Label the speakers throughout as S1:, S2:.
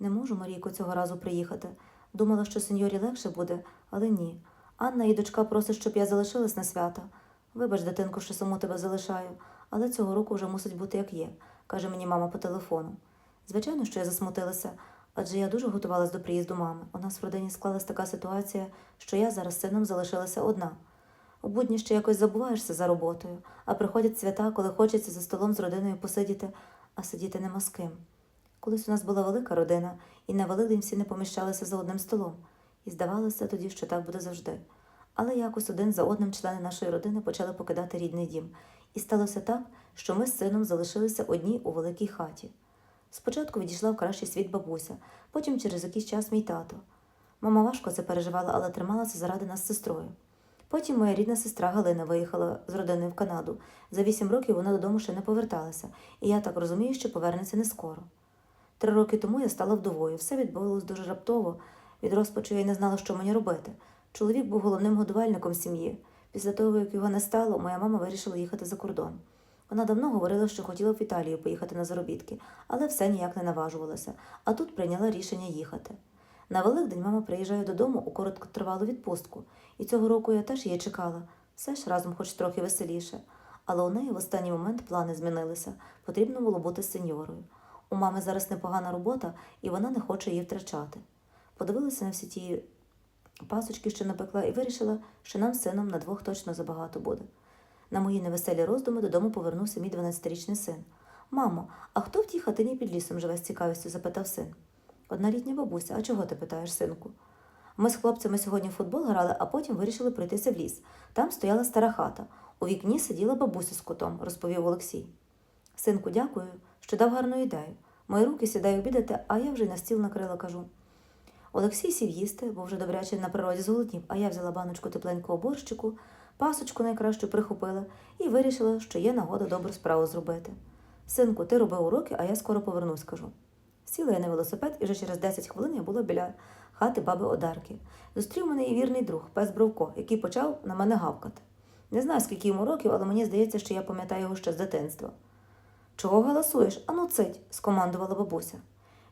S1: Не можу, Марійко, цього разу приїхати. Думала, що сеньорі легше буде, але ні. Анна і дочка просить, щоб я залишилась на свята. Вибач, дитинко, що саму тебе залишаю, але цього року вже мусить бути як є, каже мені мама по телефону. Звичайно, що я засмутилася, адже я дуже готувалась до приїзду мами. У нас в родині склалась така ситуація, що я зараз з сином залишилася одна. У будні ще якось забуваєшся за роботою, а приходять свята, коли хочеться за столом з родиною посидіти, а сидіти нема з ким. Колись у нас була велика родина, і на Великдень всі не поміщалися за одним столом, і здавалося тоді, що так буде завжди. Але якось один за одним члени нашої родини почали покидати рідний дім, і сталося так, що ми з сином залишилися одні у великій хаті. Спочатку відійшла в кращий світ бабуся, потім через якийсь час мій тато. Мама важко це переживала, але трималася заради нас з сестрою. Потім моя рідна сестра Галина виїхала з родиною в Канаду. За вісім років вона додому ще не поверталася, і я так розумію, що повернеться не скоро. Три роки тому я стала вдовою. Все відбувалось дуже раптово. Від розпачу я й не знала, що мені робити. Чоловік був головним годувальником сім'ї. Після того, як його не стало, моя мама вирішила їхати за кордон. Вона давно говорила, що хотіла в Італію поїхати на заробітки, але все ніяк не наважувалася, а тут прийняла рішення їхати. На Великдень мама приїжджає додому у короткотривалу відпустку, і цього року я теж її чекала. Все ж разом хоч трохи веселіше. Але у неї в останній момент плани змінилися. Потрібно було бути сеньорою. У мами зараз непогана робота, і вона не хоче її втрачати. Подивилася на всі ті пасочки, що напекла, і вирішила, що нам з сином на двох точно забагато буде. На мої невеселі роздуми додому повернувся мій 12-річний син. Мамо, а хто в тій хатині під лісом живе з цікавістю? запитав син. Одна літня бабуся, а чого ти питаєш, синку? Ми з хлопцями сьогодні в футбол грали, а потім вирішили пройтися в ліс. Там стояла стара хата. У вікні сиділа бабуся з котом, розповів Олексій. Синку, дякую, що дав гарну ідею. Мої руки сідаю обідати, а я вже й на стіл накрила, кажу. Олексій сів їсти, бо вже добряче на природі зголоднів, а я взяла баночку тепленького борщику, пасочку найкращу прихопила і вирішила, що є нагода добру справу зробити. Синку, ти роби уроки, а я скоро повернусь, кажу. Сіла я на велосипед, і вже через 10 хвилин я була біля хати баби Одарки. Зустрів мене її вірний друг, пес Бровко, який почав на мене гавкати. Не знаю, скільки йому років, але мені здається, що я пам'ятаю його ще з дитинства. Чого галасуєш? Ану цить, скомандувала бабуся.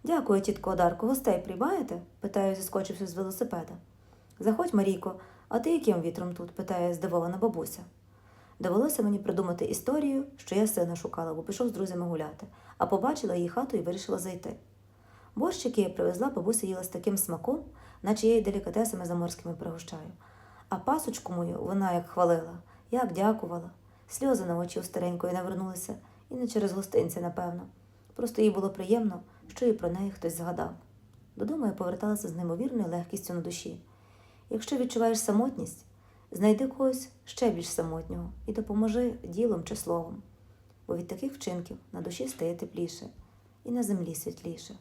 S1: Дякую, тітко Одарко, гостей приймаєте? питаю, зіскочивши з велосипеда. Заходь, Марійко, а ти яким вітром тут? питає здивована бабуся. Довелося мені придумати історію, що я сина шукала, бо пішов з друзями гуляти, а побачила її хату і вирішила зайти. Борщ, який я привезла, бабуся їла з таким смаком, наче я її делікатесами заморськими пригощаю. А пасочку мою вона як хвалила, як дякувала. Сльози на очі у старенької навернулися, і не через гостинця, напевно. Просто їй було приємно, що і про неї хтось згадав. Додому я поверталася з неймовірною легкістю на душі. Якщо відчуваєш самотність, знайди когось ще більш самотнього і допоможи ділом чи словом, бо від таких вчинків на душі стає тепліше і на землі світліше.